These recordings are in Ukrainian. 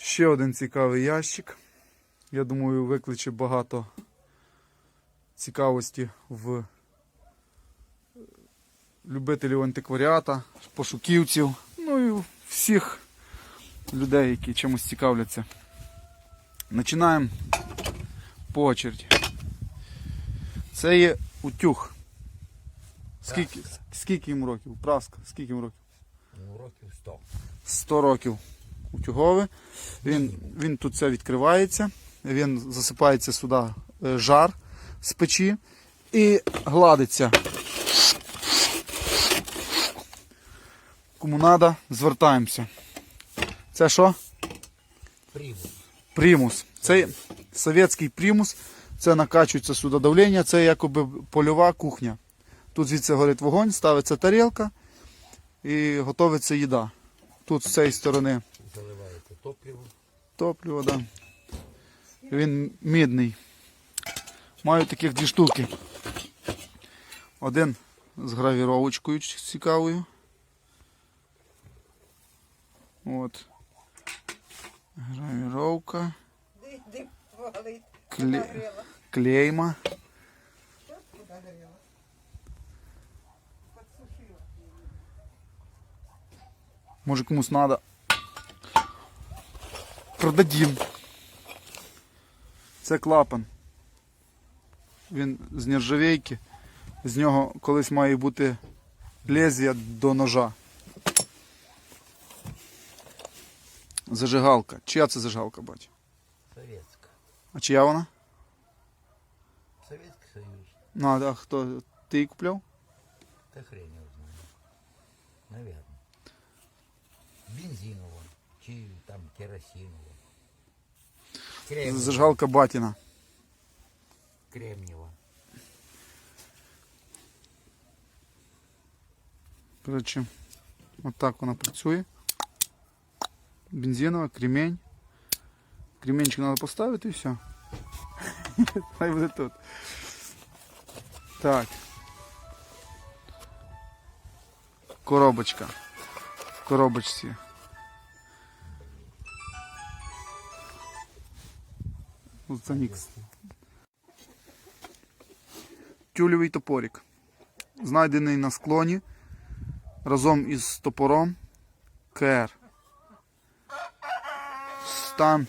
Ще один цікавий ящик. Я думаю, викличе багато цікавості в любителів антикваріата, пошуківців, ну і всіх людей, які чимось цікавляться. Починаємо по очереді. Це є утюг. Скільки, скільки йому років? Праска, скільки йому років? Ну, років 100. 100 років утюговий. Він, він тут все відкривається, він засипається сюди е, жар з печі і гладиться. Кому треба, звертаємося. Це що? Примус. Примус. Це совєтський примус. Це накачується сюди давлення, це якоби польова кухня. Тут звідси горить вогонь, ставиться тарілка і готується їда. Тут з цієї сторони Топливо. топливо, да. Він мідний. Маю таких дві штуки. Один з гравіровочкою цікавою. От. Гравіровка. Кле... Клейма. Може комусь треба. Продадім. Це клапан. Він з нержавейки. З нього колись має бути лезвія до ножа. Зажигалка. Чия це зажигалка, бать? Советська. А чия вона? Советский Союз. Ну, а хто? Ти її купляв? Та хрень його знає. Наверно. Бензинова. Чи там керосинова. Кремніва. Зажигалка батіна. Кремніва. Коротше, отак вона працює. Бензинова, кремень. Кременчик треба поставити і все. Хай буде тут. Так. Коробочка. В коробочці. Оце нікс. Тюльовий топорик. Знайдений на склоні разом із топором КР. Стан.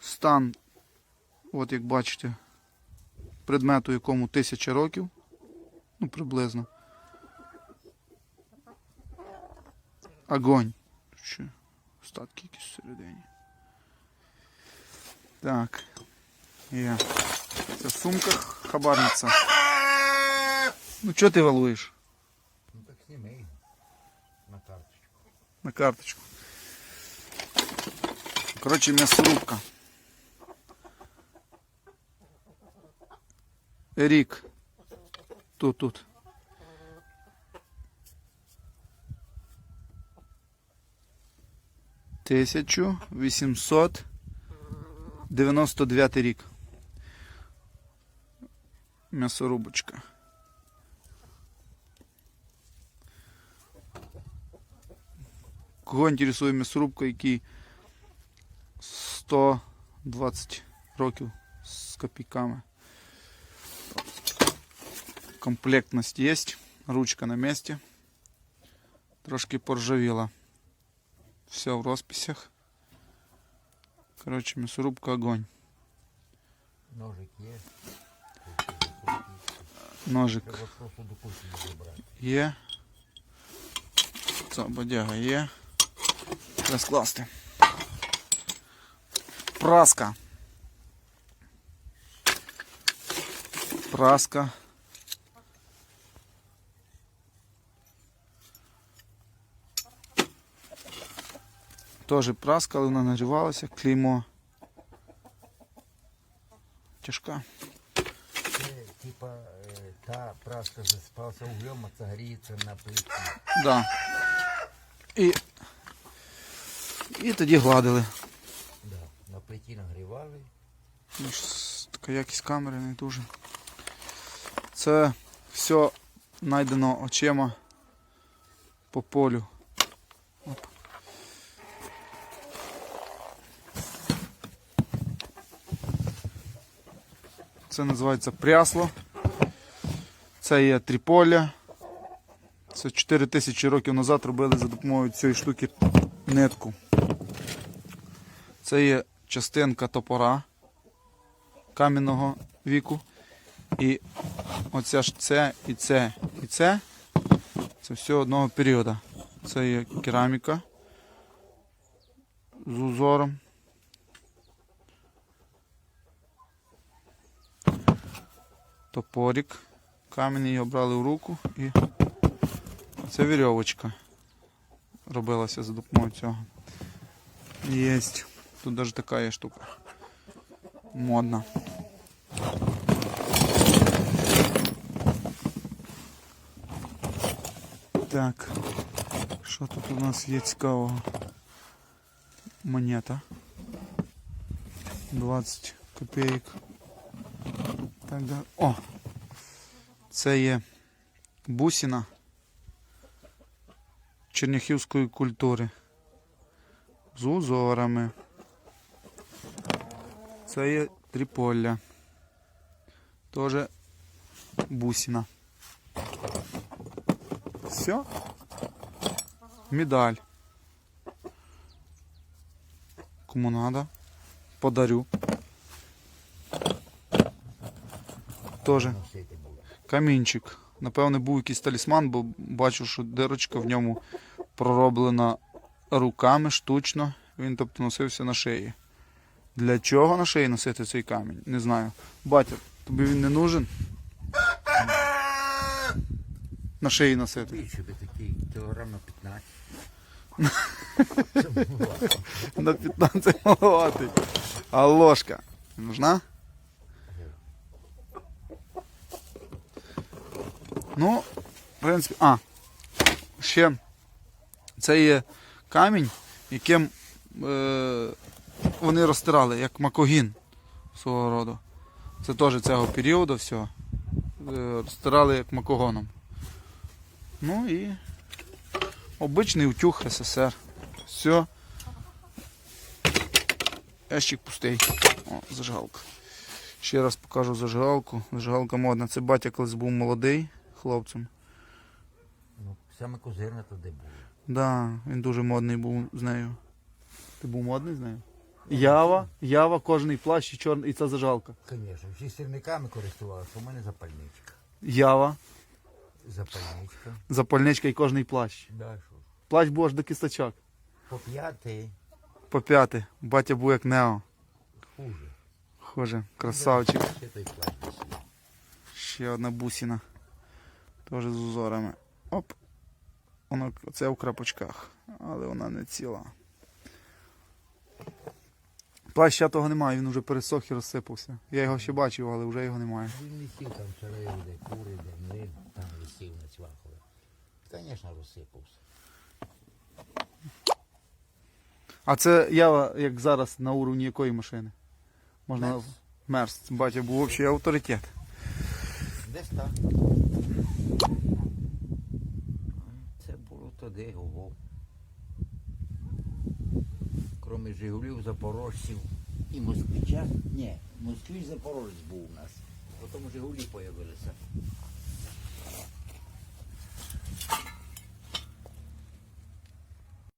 Стан, от як бачите, предмету якому тисяча років. Ну, приблизно. Огонь. Остатки якісь всередині. Так. Є. Це в сумках хабарниця. Ну чого ти валуєш? Ну так сніми його. На карточку. на карточку. Коротше, м'ясорубка. Рік. Тут, тут. Тисячу вісімсот дев'яносто дев'ятий рік. М'ясорубочка. Кого інтересує м'ясорубка, який 120 років з копійками. Комплектність є, ручка на місці. Трошки поржавіла. Все в розписях. Коротше, м'ясорубка огонь. Ножик є. Ножик Треба просто до кухні забрати. є. Це бодяга є. Треба скласти. Праска. Праска. Теж праска, але вона нагрівалася, клеймо. Тяжка. Це типа е, та праска засипалася углем, а це гріється на плиті. Да. І, і тоді гладили. Да. На плиті нагрівали. Ну, Така якість камери не дуже. Це все знайдено очима по полю. Це називається прясло. Це є тріполя. Це 4 тисячі років назад робили за допомогою цієї штуки нитку. Це є частинка топора кам'яного віку. І оця ж це і це і це. Це все одного періоду. Це є кераміка з узором. Топорик. Камінь його брали в руку і це вірьовочка. Робилася за допомогою цього. Єсть. Тут навіть така є штука. Модна. Так. Що тут у нас є цікавого? Монета. 20 копійок. Так, да. О! Це є бусина черняхівської культури. З узорами. Це є тріполля. Тоже бусина. Все. Медаль. Кому надо. Подарю. Буде. Камінчик. Напевне, був якийсь талісман, бо бачу, що дирочка в ньому пророблена руками штучно. Він тобто носився на шиї. Для чого на шиї носити цей камінь? Не знаю. Батя, тобі він не нужен? На шиї носити. Такий кілограм на 15. На 15 маловатий. А ложка нужна? Ну, в принципі, а, ще це є камінь, яким е, вони розтирали, як макогін свого роду. Це теж цього періоду все. Е, розтирали як макогоном. Ну і обичний утюг СССР. Все. Ящик пустий. О, зажигалка. Ще раз покажу зажигалку. Зажигалка модна. Це батя колись був молодий хлопцем. Ну, саме козирне туди було. Да, він дуже модний був з нею. Ти був модний з нею? Ява, ява, кожний плащ і чорний, і ця зажигалка. Звісно, всі сірниками користувалися, у мене запальничка. Ява, Запальничка. запальничка і кожний плащ. Да, що ж. Плащ був аж до кісточок. По п'ятий По п'яти. Батя був як Нео. хуже. Хоже, красавчик. Ще той плащ. Ще одна бусина. Теж з узорами. Оп. Воно це в крапочках, але вона не ціла. Плаща того немає, він вже пересох і розсипався. Я його ще бачив, але вже його немає. Він висів там вчора, де кури, де млин, там висів на цвахове. Звісно, розсипався. А це я як зараз на уровні якої машини? Можна Мерс. Мерс. Батя був взагалі авторитет. Десь так. Це було. Кроме Жигулів, Запорожців і москвича. Ні, москвич Запорожець був у нас. Потім Жигулі з'явилися.